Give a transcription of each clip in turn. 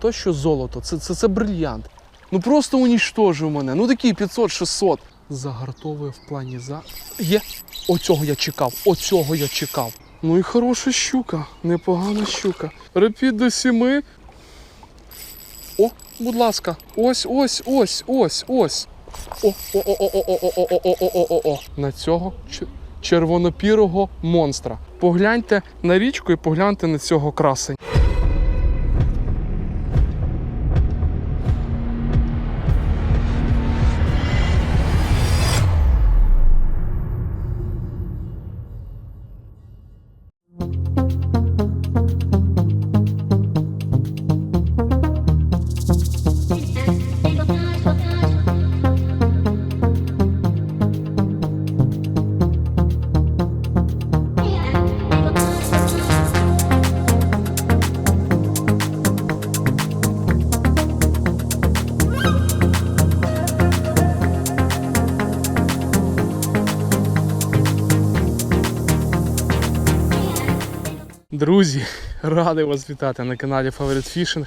то що золото, це, це, це брильянт. Ну просто уніштожив мене. Ну такий 500-600. Загартовує в плані за. Є. Оцього я чекав, оцього я чекав. Ну і хороша щука, непогана щука. Репіт до сіми. О, будь ласка, ось, ось, ось, ось, ось. О, о, о, о, о, о, о, о, о, о, о. На цього червонопірого монстра. Погляньте на річку і погляньте на цього красень. Друзі, радий вас вітати на каналі Favorite Fishing.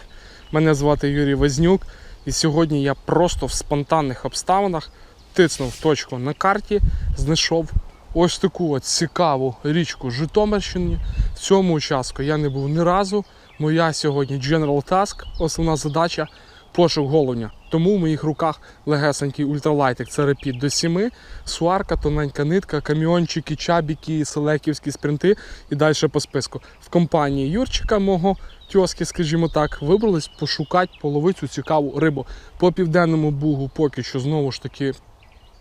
Мене звати Юрій Вознюк. І сьогодні я просто в спонтанних обставинах тицнув точку на карті, знайшов ось таку от цікаву річку Житомирщини. В цьому участку я не був ні разу. Моя сьогодні General Task, основна задача пошук головня. Тому в моїх руках легесенький ультралайтик це репіт до 7, суарка, тоненька нитка, каміончики, чабіки, селеківські спринти і далі по списку. В компанії Юрчика, мого тьоски, скажімо так, вибрались пошукати половити цю цікаву рибу. По південному бугу поки що знову ж таки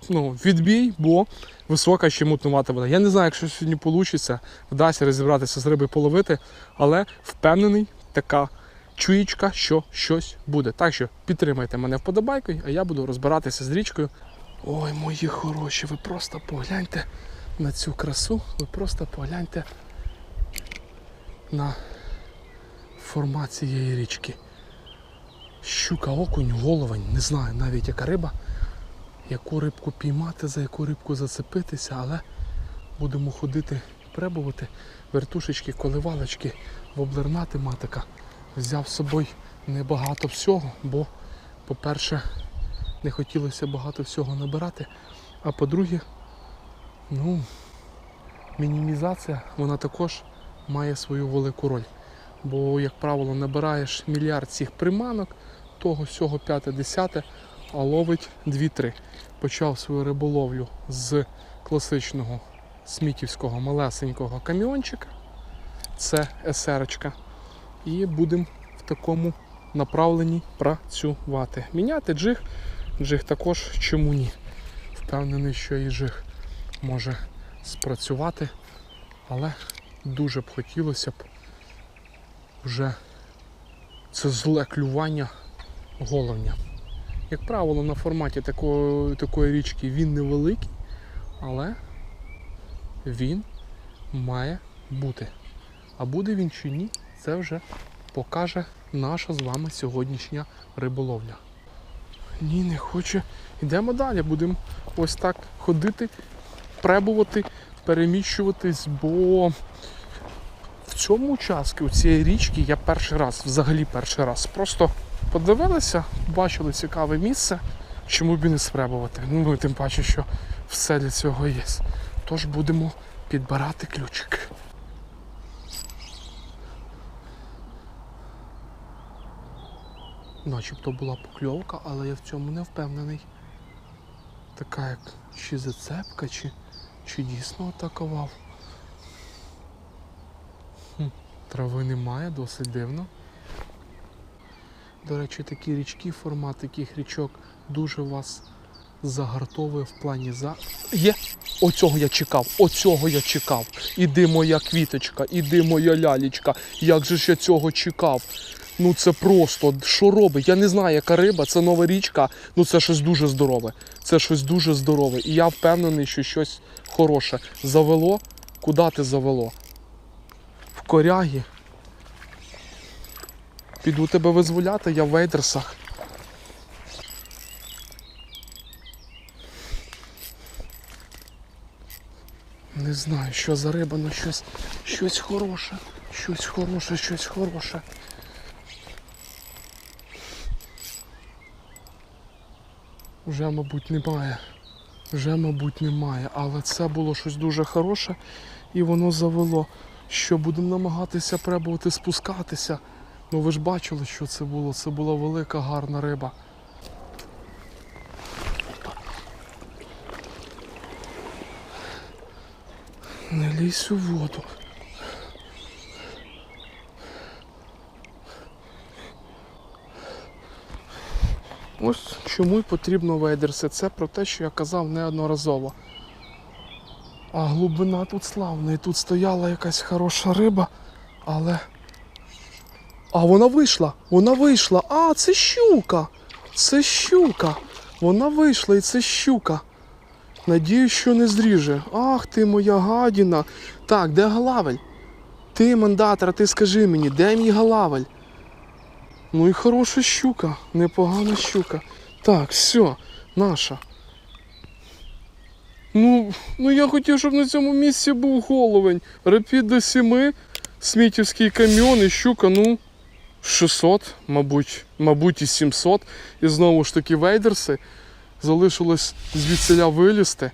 ну, відбій, бо висока ще мутнувата вода. Я не знаю, якщо сьогодні вийде, вдасться розібратися з риби половити, але впевнений, така чуєчка, що щось буде. Так що підтримайте мене вподобайкою, а я буду розбиратися з річкою. Ой, мої хороші, ви просто погляньте на цю красу, ви просто погляньте на формат цієї річки. Щука, окунь, головень, не знаю навіть яка риба, яку рибку піймати, за яку рибку зацепитися, але будемо ходити, пробувати. Вертушечки, коливалочки, воблерна тематика. Взяв з собою небагато всього, бо, по-перше, не хотілося багато всього набирати. А по-друге, ну, мінімізація, вона також має свою велику роль. Бо, як правило, набираєш мільярд цих приманок, того всього п'яте, десяте, а ловить 2-3. Почав свою риболовлю з класичного смітівського малесенького каміончика. Це есерочка. І будемо в такому направленні працювати. Міняти джиг. Джиг також чому ні. Впевнений, що і джиг може спрацювати, але дуже б хотілося б вже це зле клювання головня. Як правило, на форматі такої, такої річки він невеликий, але він має бути. А буде він чи ні, це вже покаже наша з вами сьогоднішня риболовля. Ні, не хоче. Йдемо далі, будемо ось так ходити, пребувати, переміщуватись, бо в цьому участку, у цієї річки, я перший раз, взагалі перший раз, просто подивилися, бачили цікаве місце, чому б і не спробувати. Ну, тим паче, що все для цього є. Тож будемо підбирати ключик. Начебто була покльовка, але я в цьому не впевнений. Така як чи зацепка, чи, чи дійсно атакував. Хм, трави немає, досить дивно. До речі, такі річки, формат таких річок дуже вас загартовує в плані за. Є! Оцього я чекав, оцього я чекав. Іди моя квіточка, іди моя лялічка. Як же ж я цього чекав? Ну це просто що робить? Я не знаю, яка риба, це нова річка. Ну це щось дуже здорове. Це щось дуже здорове. І я впевнений, що щось хороше. Завело? Куди ти завело? В корягі. Піду тебе визволяти, я в вейдерсах. Не знаю, що за риба, але щось, щось хороше. Щось хороше, щось хороше. Вже, мабуть, немає. Вже, мабуть, немає. Але це було щось дуже хороше і воно завело. Що будемо намагатися пробувати спускатися. Ну ви ж бачили, що це було. Це була велика гарна риба. Не лізь у воду. Ось чому й потрібно вейдерси. Це про те, що я казав неодноразово. А глибина тут славна. І тут стояла якась хороша риба, але. А вона вийшла! Вона вийшла! А, це щука! Це щука! Вона вийшла і це щука. Надіюсь, що не зріже. Ах ти моя гадіна. Так, де галавель? Ти, мандатор, ти скажи мені, де мій галавель? Ну і хороша щука, непогана щука. Так, все, наша. Ну, ну я хотів, щоб на цьому місці був головень. Репіт до сіми, смітівський кам'йон і щука, ну, 600, мабуть, мабуть, і 700. І знову ж таки вейдерси. Залишилось звідсиля вилізти.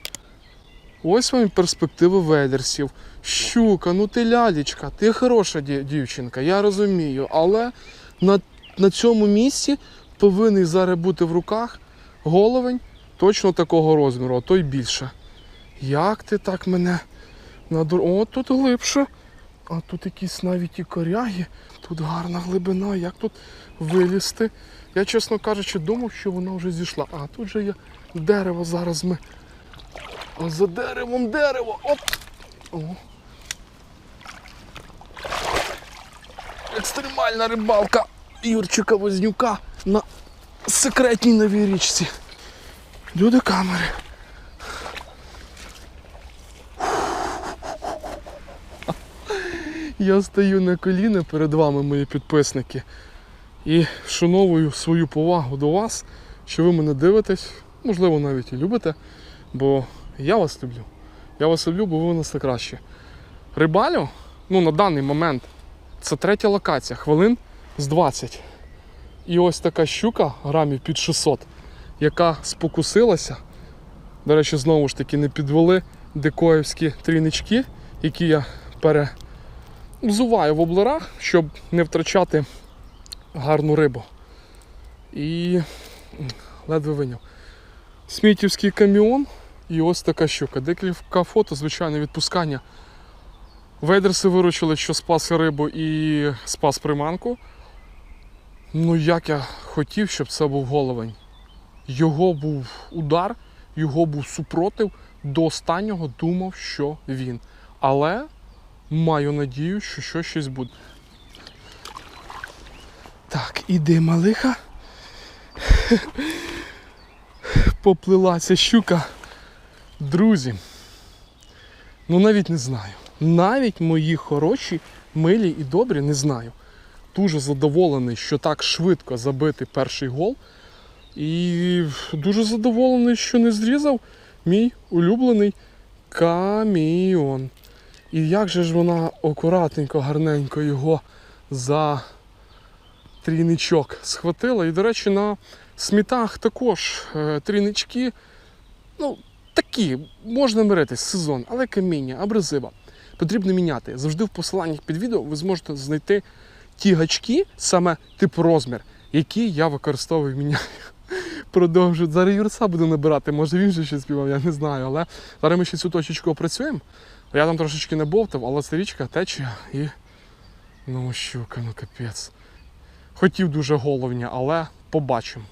Ось вам і перспективи вейдерсів. Щука, ну ти лялечка, ти хороша дівчинка, я розумію, але на, на цьому місці повинен зараз бути в руках головень точно такого розміру, а то й більше. Як ти так мене надур... О, тут глибше. А тут якісь навіть і коряги, тут гарна глибина, як тут вилізти. Я, чесно кажучи, думав, що вона вже зійшла. А тут же є дерево зараз ми. А за деревом дерево. Оп! О. Екстремальна рибалка Юрчика Вознюка на секретній новій річці. До камери. Я стою на коліна перед вами, мої підписники, і вшановую свою повагу до вас, що ви мене дивитесь, можливо, навіть і любите, бо я вас люблю. Я вас люблю, бо ви у нас найкращі. Рибалю, ну на даний момент, це третя локація, хвилин з 20. І ось така щука грамів під 600, яка спокусилася. До речі, знову ж таки не підвели дикоївські трійнички, які я пере взуваю в облерах, щоб не втрачати гарну рибу. І ледве виняв. Смітівський каміон і ось така щука. Декілька фото, звичайно, відпускання. Вейдерси виручили, що спас рибу і спас приманку. Ну, як я хотів, щоб це був головень. Його був удар, його був супротив. До останнього думав, що він. Але Маю надію, що що щось буде. Так, іди, малиха. Поплилася щука. Друзі. Ну навіть не знаю. Навіть мої хороші, милі і добрі не знаю. Дуже задоволений, що так швидко забити перший гол. І дуже задоволений, що не зрізав мій улюблений каміон. І як же ж вона акуратненько, гарненько його за трійничок схватила. І, до речі, на смітах також е, трійнички, ну, такі, можна миритись, сезон, але каміння, абразива. Потрібно міняти. Завжди в посиланнях під відео ви зможете знайти ті гачки, саме типу розмір, які я використовую міняю. Продовжую. Зараз Юрса буду набирати, може він же щось співав, я не знаю. Але зараз ми ще цю точечку опрацюємо. Я там трошечки не бовтав, але це річка тече і. Ну, щука, ну капець. Хотів дуже головня, але побачимо.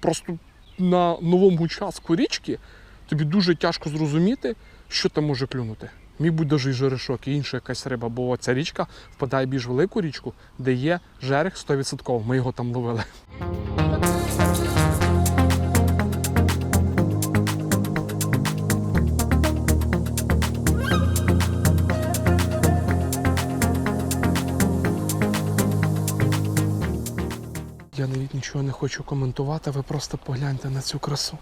Просто на новому участку річки тобі дуже тяжко зрозуміти, що там може клюнути. Міг бути даже і жерешок, і інша якась риба, бо ця річка впадає більш велику річку, де є жерех 100%. Ми його там ловили. Я навіть нічого не хочу коментувати, ви просто погляньте на цю красу.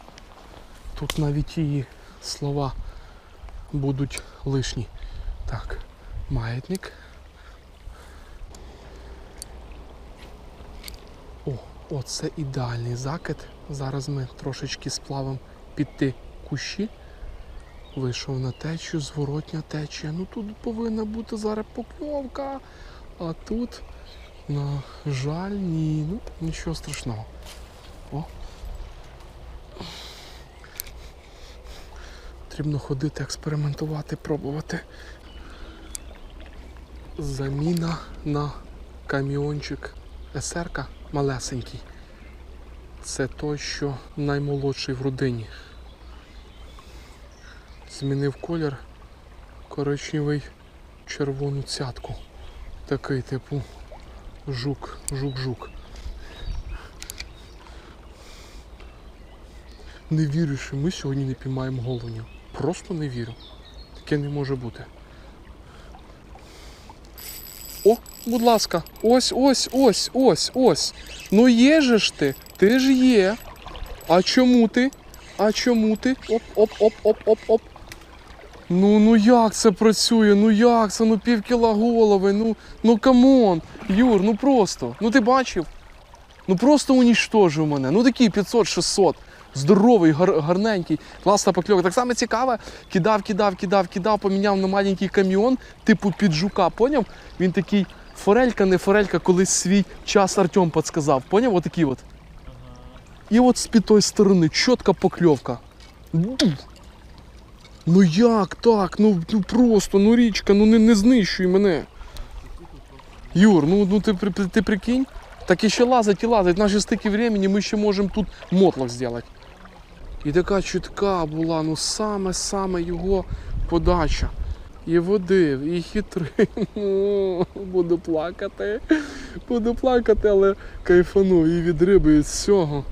Тут навіть її слова будуть лишні. Так, маятник. О, Оце ідеальний закид. Зараз ми трошечки сплавимо під ті кущі. Вийшов на течію, зворотня течія. Ну тут повинна бути зараз покльовка. А тут, на жаль, ні. Ну, нічого страшного. О. Потрібно ходити, експериментувати, пробувати. Заміна на каміончик СРК малесенький. Це той, що наймолодший в родині. Змінив колір коричневий червону цятку. Такий типу жук, жук-жук. Не вірю, що ми сьогодні не піймаємо головню. Просто не вірю. Таке не може бути. О, будь ласка, ось, ось, ось, ось, ось. Ну є же ж ти, ти ж є. А чому ти? А чому ти? Оп, оп, оп, оп, оп, оп. Ну, ну як це працює? Ну як це? Ну пів кіла голови, ну, ну камон. Юр, ну просто. Ну ти бачив? Ну просто уніштожив мене. Ну такий 500-600. Здоровий, гар, гарненький, класна покльовка. Так само цікаво, кидав, кидав, кидав, кидав, поміняв на маленький каміон, типу під жука, поняв? Він такий форелька, не форелька, колись свій час Артем підсказав. Поняв? Отакий от. І от з-під тої сторони чітка покльовка. Ну як так? Ну, ну просто, ну річка, ну не, не знищуй мене. Юр, ну, ну ти, ти, ти прикинь? Так і ще лазить і лазить. Наші стики времени ми ще можемо тут мотлох зробити. І така чутка була, ну саме-саме його подача. І водив, і хитрий. Ну, буду плакати. Буду плакати, але кайфану і від риби, і від всього.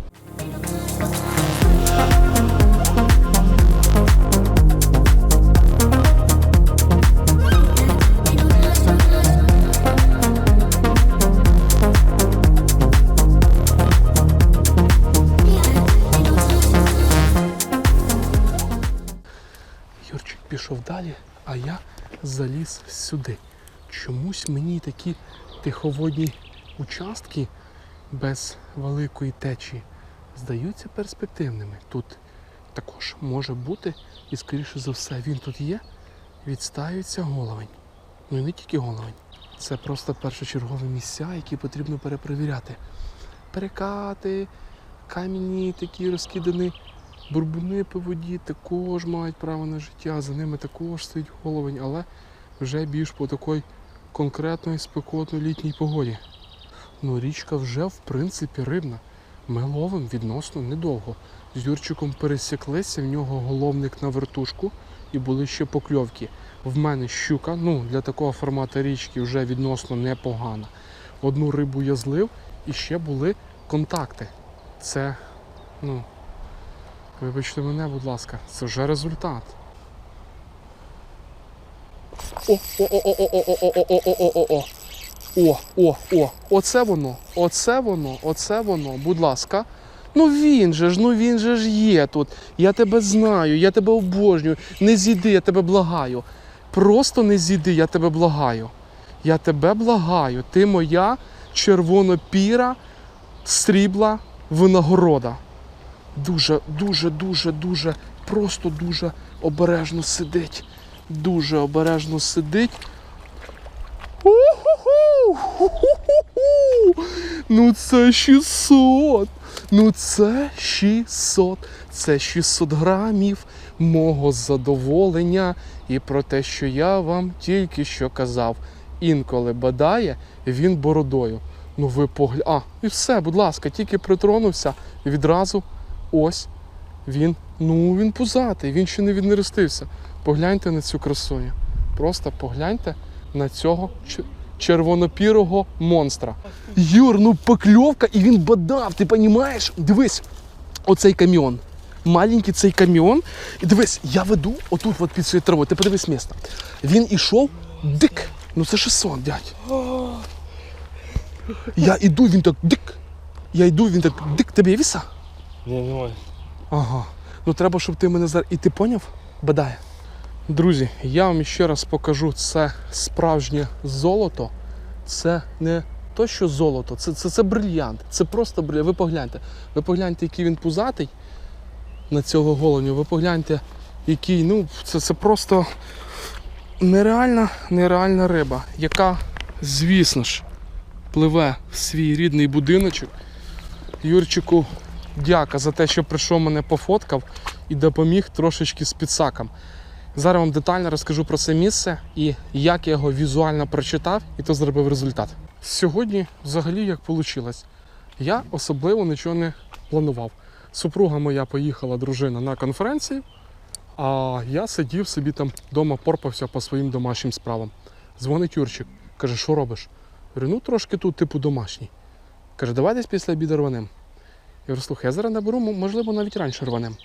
Далі, а я заліз сюди. Чомусь мені такі тиховодні участки без великої течії здаються перспективними. Тут також може бути, і скоріше за все він тут є, відстаюється головень. Ну і не тільки головень. Це просто першочергові місця, які потрібно перепровіряти. Перекати, камінні такі розкидані Бурбуни по воді також мають право на життя, за ними також стоїть головень, але вже більш по такій конкретної спекотної літній погоді. Ну, річка вже в принципі рибна. Ми ловимо відносно недовго. З Юрчиком пересіклися, в нього головник на вертушку і були ще покльовки. В мене щука, ну для такого формату річки вже відносно непогана. Одну рибу я злив і ще були контакти. Це, ну, Вибачте мене, будь ласка, це вже результат. О, о, о, о, о, о, о, о, о, о, о, о. О, о, оце воно, оце воно, оце воно, будь ласка. Ну він же ж, ну він же ж є тут. Я тебе знаю, я тебе обожнюю. Не зійди, я тебе благаю. Просто не зійди, я тебе благаю. Я тебе благаю. Ти моя червонопіра, срібла винагорода дуже, дуже, дуже, дуже, просто дуже обережно сидить. Дуже обережно сидить. Ну це 600! Ну це 600! Це 600 грамів мого задоволення і про те, що я вам тільки що казав. Інколи бадає він бородою. Ну ви погля... А, і все, будь ласка, тільки притронувся і відразу ось він. Ну він пузатий, він ще не віднерестився. Погляньте на цю красуню. Просто погляньте на цього червонопірого монстра. Юр, ну покльовка, і він бадав, ти розумієш? Дивись, оцей каміон. Маленький цей каміон. І дивись, я веду отут от під цією травою. Ти подивись місто. Він ішов дик. Ну це 600, дядь. Я іду, він так дик. Я йду, він так дик. Тебе є віса? Ні, немає. Ага. Ну треба, щоб ти мене зараз. І ти поняв? Бадає. Друзі, я вам ще раз покажу це справжнє золото. Це не то, що золото, це, це, це брильянт. Це просто брильянт. Ви погляньте. Ви погляньте, який він пузатий на цього головню. Ви погляньте, який, ну, це, це просто нереальна, нереальна риба, яка, звісно ж, пливе в свій рідний будиночок. Юрчику, дяка за те, що прийшов мене пофоткав і допоміг трошечки з підсаком. Зараз вам детально розкажу про це місце і як я його візуально прочитав, і то зробив результат. Сьогодні, взагалі, як вийшло, я особливо нічого не планував. Супруга моя поїхала, дружина, на конференцію, а я сидів собі там вдома, порпався по своїм домашнім справам. Дзвонить Юрчик, каже, що робиш? Говорю, ну трошки тут, типу, домашній. Каже, давай десь після обіду рванем. Я говорю, слухай, я зараз наберу, можливо, навіть раніше рванем.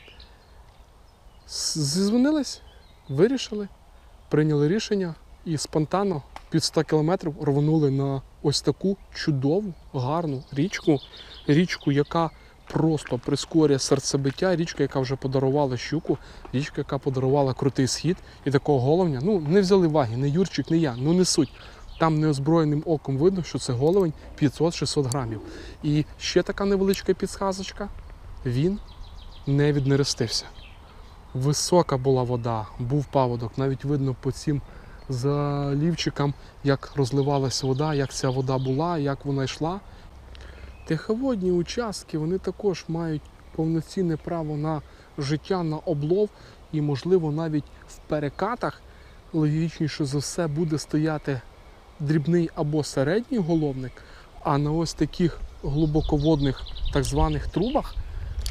Зізвонились, вирішили, прийняли рішення і спонтанно під 100 кілометрів рванули на ось таку чудову, гарну річку. Річку, яка просто прискорює серцебиття, річка, яка вже подарувала щуку, річка, яка подарувала крутий схід і такого головня. Ну, не взяли ваги, не Юрчик, не я, ну не суть. Там неозброєним оком видно, що це головень 500-600 грамів. І ще така невеличка підсказочка. Він не віднерестився. Висока була вода, був паводок. Навіть видно по цим залівчикам, як розливалась вода, як ця вода була, як вона йшла. Тиховодні участки вони також мають повноцінне право на життя, на облов, і, можливо, навіть в перекатах логічніше за все буде стояти дрібний або середній головник, а на ось таких глибоководних так званих трубах.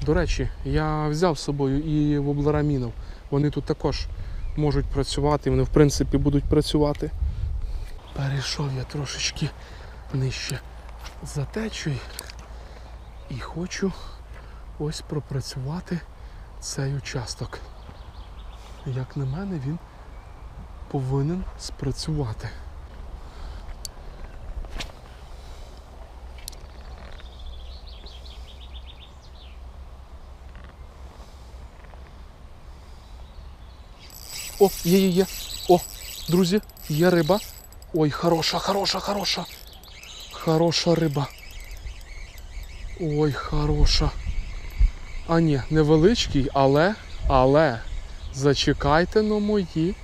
До речі, я взяв з собою і воблерамінов. Вони тут також можуть працювати, вони в принципі будуть працювати. Перейшов я трошечки нижче за течою і хочу ось пропрацювати цей участок. Як на мене, він повинен спрацювати. О, є, є, є. О, друзі, є риба. Ой, хороша, хороша, хороша. Хороша риба. Ой, хороша. А ні, невеличкий, але, але зачекайте на мої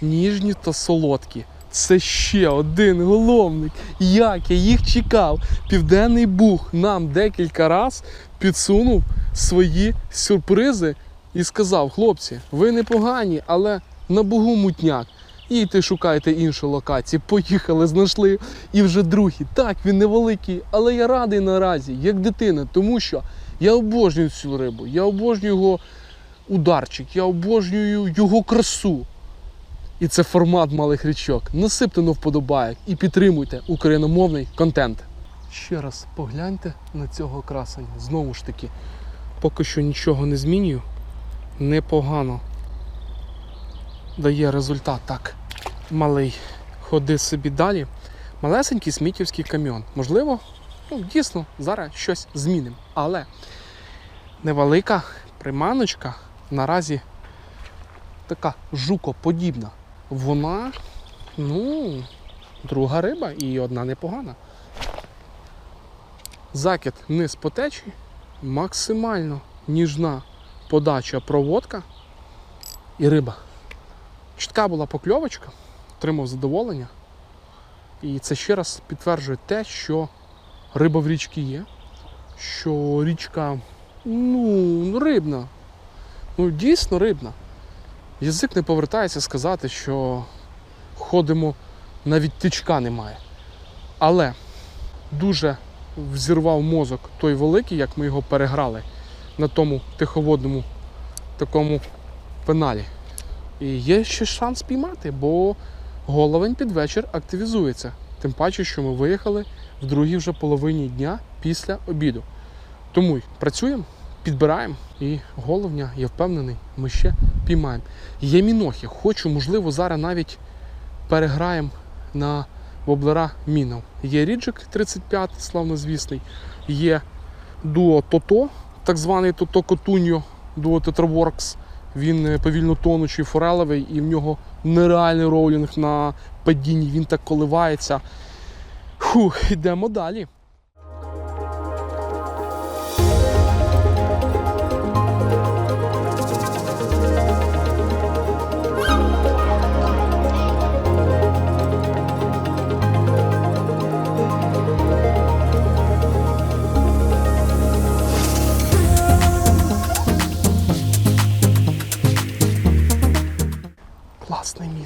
ніжні та солодкі. Це ще один головник. Як я їх чекав. Південний Буг нам декілька раз підсунув свої сюрпризи і сказав: хлопці, ви непогані, але на Бугу мутняк. Їдьте шукайте іншу локацію. Поїхали, знайшли. І вже другий. Так, він невеликий, але я радий наразі, як дитина, тому що я обожнюю цю рибу, я обожнюю його ударчик, я обожнюю його красу. І це формат малих річок. Насипте на вподобайок і підтримуйте україномовний контент. Ще раз погляньте на цього красення. Знову ж таки, поки що нічого не змінюю. Непогано дає результат так. Малий. Ходи собі далі. Малесенький смітівський каміон. Можливо, ну, дійсно, зараз щось змінимо. Але невелика приманочка наразі така жукоподібна. Вона, ну, друга риба і одна непогана. Закид вниз по течії, максимально ніжна подача проводка і риба. Чітка була покльовочка, отримав задоволення. І це ще раз підтверджує те, що риба в річці є, що річка ну, рибна. Ну, дійсно рибна. Язик не повертається сказати, що ходимо, навіть тичка немає. Але дуже взірвав мозок той великий, як ми його переграли на тому тиховодному такому пеналі. І є ще шанс піймати, бо головень під вечір активізується. Тим паче, що ми виїхали в другій вже половині дня після обіду. Тому працюємо, підбираємо і головня, я впевнений, ми ще піймаємо. Є мінохи, хочу, можливо, зараз навіть переграємо на воблера мінов. Є Ріджик 35, славнозвісний, є дуо Тото, так званий Тото Котуньо, до Tetraworks. Він е, повільно тонучий форелевий, і в нього нереальний роулінг на падінні. Він так коливається. Фух, йдемо далі.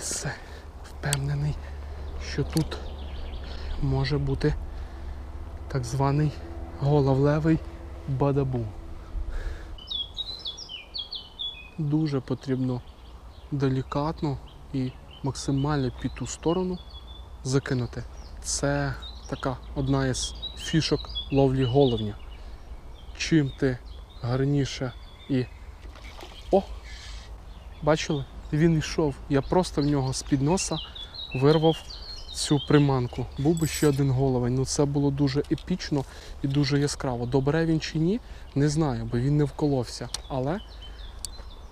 Місце. Впевнений, що тут може бути так званий головлевий бадабу. Дуже потрібно делікатно і максимально під ту сторону закинути. Це така одна із фішок ловлі головня. Чим ти гарніше і. О! Бачили? Він йшов. Я просто в нього з-під носа вирвав цю приманку. Був би ще один головень. Ну це було дуже епічно і дуже яскраво. Добре він чи ні, не знаю, бо він не вколовся. Але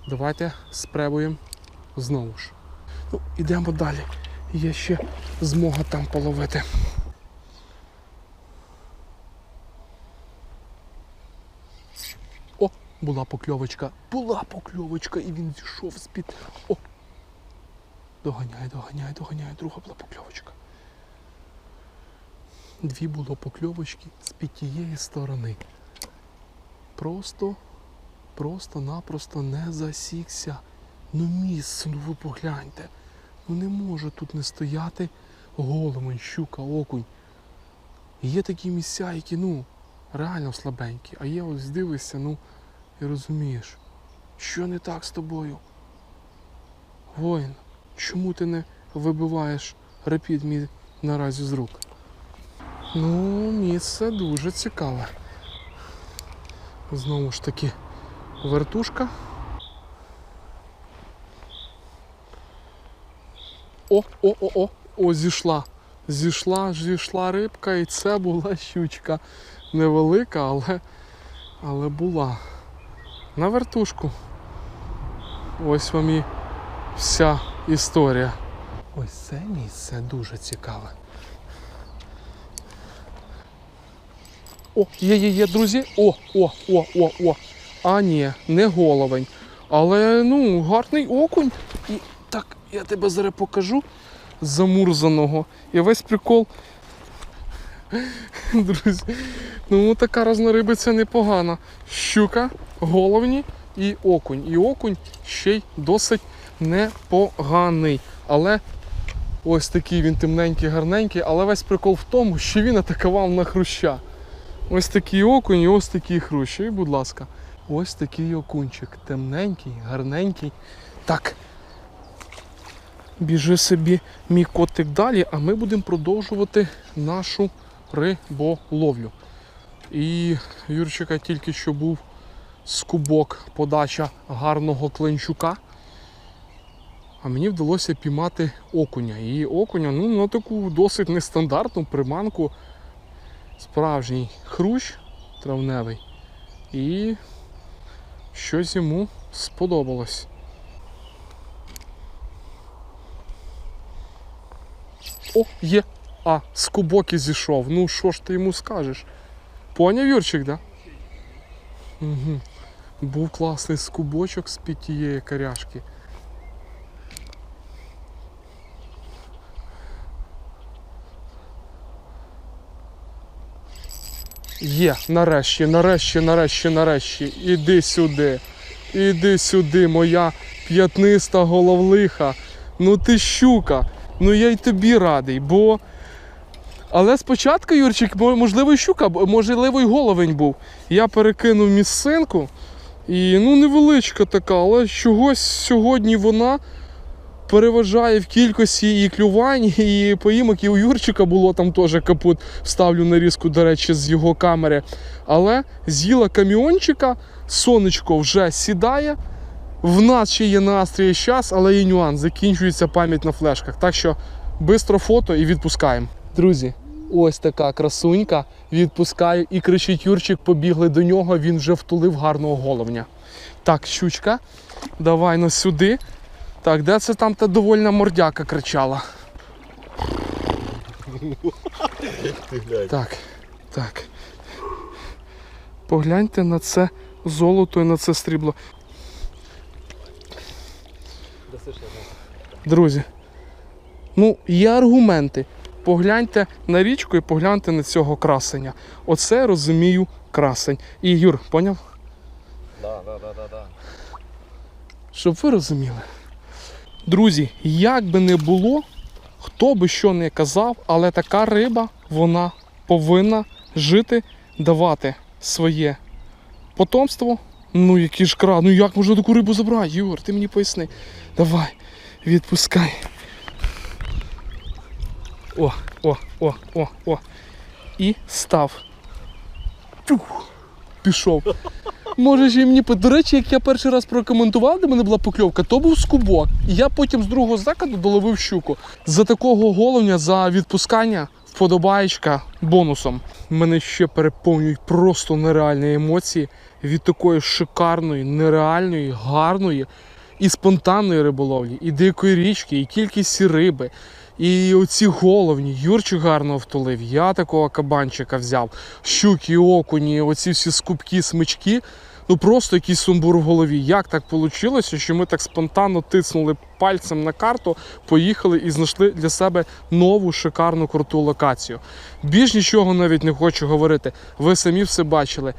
давайте спробуємо знову ж. Ну, ідемо далі. Є ще змога там половити. О, була покльовочка. Була покльовочка, і він зійшов з-під. О! Доганяй, доганяй, доганяй, друга була покльовочка. Дві було покльовочки з-під тієї сторони. Просто, просто-напросто не засікся. Ну місце, ну ви погляньте. Ну не може тут не стояти головень, щука, окунь. Є такі місця, які, ну, реально слабенькі. А є ось дивишся, ну, і розумієш, що не так з тобою? Воїн, чому ти не вибиваєш репіт мій наразі з рук? Ну, місце дуже цікаве. Знову ж таки, вертушка. О, о, о, о, о, зійшла. Зійшла, зійшла рибка, і це була щучка. Невелика, але, але була. На вертушку. Ось вам і вся історія. Ось це місце дуже цікаве. О, є, є, є, друзі. О, о, о, о, о. А ні, не головень. Але ну, гарний окунь. І так, я тебе зараз покажу замурзаного. І весь прикол. Друзі, ну така рознорибиця непогана. Щука, головні і окунь. І окунь ще й досить непоганий. Але ось такий він темненький, гарненький, але весь прикол в тому, що він атакував на хруща. Ось такий окунь і ось такий хрущ. І, будь ласка, ось такий окунчик. Темненький, гарненький. Так. Біжи собі мій котик далі, а ми будемо продовжувати нашу риболовлю. І Юрчика тільки що був скубок подача гарного кленчука. А мені вдалося піймати окуня. І окуня ну, на таку досить нестандартну приманку. Справжній хрущ травневий. І щось йому сподобалось. О, є. А, скубок і зійшов. Ну що ж ти йому скажеш? Поняв, Юрчик, да? Угу. Був класний скубочок з під тієї коряшки. Є, нарешті, нарешті, нарешті, нарешті. Іди сюди. Іди сюди, моя п'ятниста головлиха. Ну ти щука. Ну я й тобі радий, бо. Але спочатку, Юрчик, можливо, і щука, можливо, і головень був. Я перекинув місцинку. І ну невеличка така, але чогось сьогодні вона переважає в кількості і клювань, і поїмок, і у Юрчика було там теж капут. Вставлю нарізку, до речі, з його камери. Але з'їла каміончика, сонечко вже сідає. В нас ще є настрій час, але є нюанс. Закінчується пам'ять на флешках. Так що бистро фото і відпускаємо. Друзі, ось така красунька. Відпускаю і кричить Юрчик, побігли до нього, він вже втулив гарного головня. Так, щучка, давай на сюди. Так, де це там та довольна мордяка кричала? Так, так. Погляньте на це золото і на це срібло. Друзі, ну є аргументи. Погляньте на річку і погляньте на цього красення. Оце розумію красень. І Юр, поняв? Да, да, да, да, да. Щоб ви розуміли. Друзі, як би не було, хто би що не казав, але така риба, вона повинна жити, давати своє потомство. Ну, які ж кра, ну як можна таку рибу забрати, Юр, ти мені поясни. Давай, відпускай. О, о, о, о, о. І став. Тюх, пішов. Може ж і мені до речі, як я перший раз прокоментував, де мене була покльовка, то був скубок. І я потім з другого закиду доловив щуку. За такого головня, за відпускання, вподобаєчка бонусом. Мене ще переповнюють просто нереальні емоції від такої шикарної, нереальної, гарної і спонтанної риболовлі, і дикої річки, і кількість риби. І оці головні, Юрчик гарно втулив, я такого кабанчика взяв, щуки, окуні, оці всі скупки, смички. Ну просто якийсь сумбур в голові. Як так вийшло, що ми так спонтанно тиснули пальцем на карту, поїхали і знайшли для себе нову шикарну круту локацію. Більш нічого навіть не хочу говорити. Ви самі все бачили.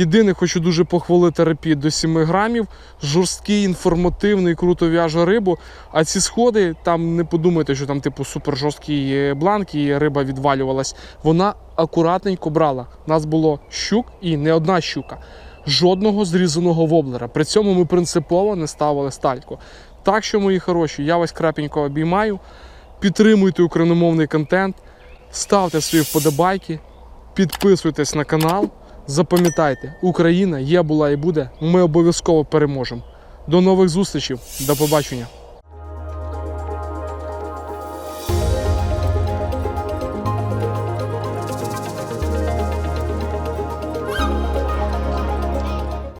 Єдине, хочу дуже похвалити репіт до 7 грамів. Жорсткий, інформативний, круто в'яже рибу. А ці сходи, там не подумайте, що там типу супер жорсткий бланк і риба відвалювалась. Вона акуратненько брала. Нас було щук і не одна щука. Жодного зрізаного воблера. При цьому ми принципово не ставили стальку. Так що, мої хороші, я вас крапенько обіймаю. Підтримуйте україномовний контент, ставте свої вподобайки, підписуйтесь на канал. Запам'ятайте, Україна є, була і буде. Ми обов'язково переможемо. До нових зустрічей, до побачення.